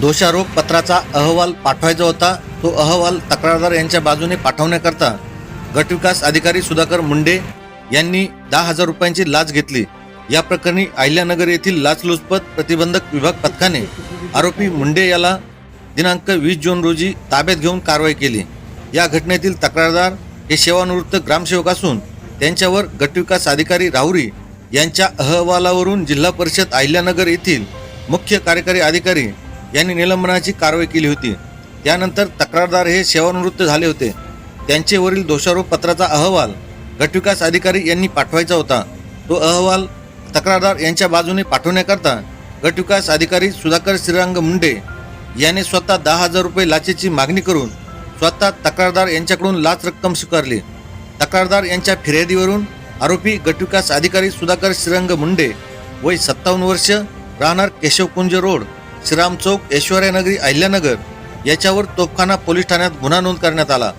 दोषारोप पत्राचा अहवाल पाठवायचा होता तो अहवाल तक्रारदार यांच्या बाजूने पाठवण्याकरता गटविकास अधिकारी सुधाकर मुंडे यांनी दहा हजार रुपयांची लाच घेतली. या प्रकरणी अहिल्यानगर येथील लाचलुचपत प्रतिबंधक विभाग पथकाने आरोपी मुंडे याला दिनांक वीस जून रोजी ताब्यात घेऊन कारवाई केली. या घटनेतील तक्रारदार हे सेवानिवृत्त ग्रामसेवक असून त्यांच्यावर गटविकास अधिकारी राहुरी यांच्या अहवालावरून जिल्हा परिषद अहिल्यानगर येथील मुख्य कार्यकारी अधिकारी यांनी निलंबनाची कारवाई केली होती. त्यानंतर तक्रारदार हे सेवानिवृत्त झाले होते. त्यांचेवरील दोषारोप पत्राचा अहवाल गटविकास अधिकारी यांनी पाठवायचा होता. तो अहवाल तक्रारदार यांच्या बाजूने पाठवण्याकरता गटविकास अधिकारी सुधाकर श्रीरंग मुंडे याने स्वतः दहा हजार रुपये लाचेची मागणी करून स्वतः तक्रारदार यांच्याकडून लाच रक्कम स्वीकारली. तक्रारदार यांच्या फिर्यादीवरून आरोपी गटविकास अधिकारी सुधाकर श्रीरंग मुंडे वय सत्तावन्न वर्ष राहणार केशवकुंज रोड श्रीराम चौक ऐश्वर्यानगरी अहिल्यानगर याच्यावर तोफखाना पोलीस ठाण्यात गुन्हा नोंद करण्यात आला.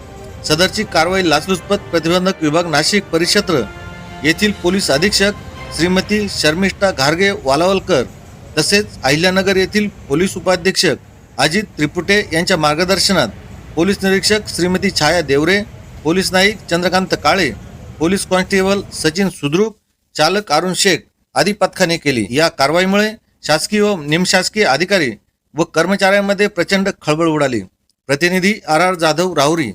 सदरची कारवाई लाचलुचपत प्रतिबंधक विभाग नाशिक परिक्षेत्र येथील पोलीस अधीक्षक श्रीमती शर्मिष्ठा घारगे वालावलकर तसेच अहिल्यानगर येथील पोलीस उपाधीक्षक अजित त्रिपुटे यांच्या मार्गदर्शनात पोलीस निरीक्षक Shrimati Chhaya Deore police Naik Chandrakant Kale police constable Sachin Sudrup चालक अरुण शेख आदी पथकाने केली. या कारवाईमुळे शासकीय व निमशासकीय अधिकारी व कर्मचाऱ्यांमध्ये प्रचंड खळबळ उडाली. प्रतिनिधी आर आर जाधव राहुरी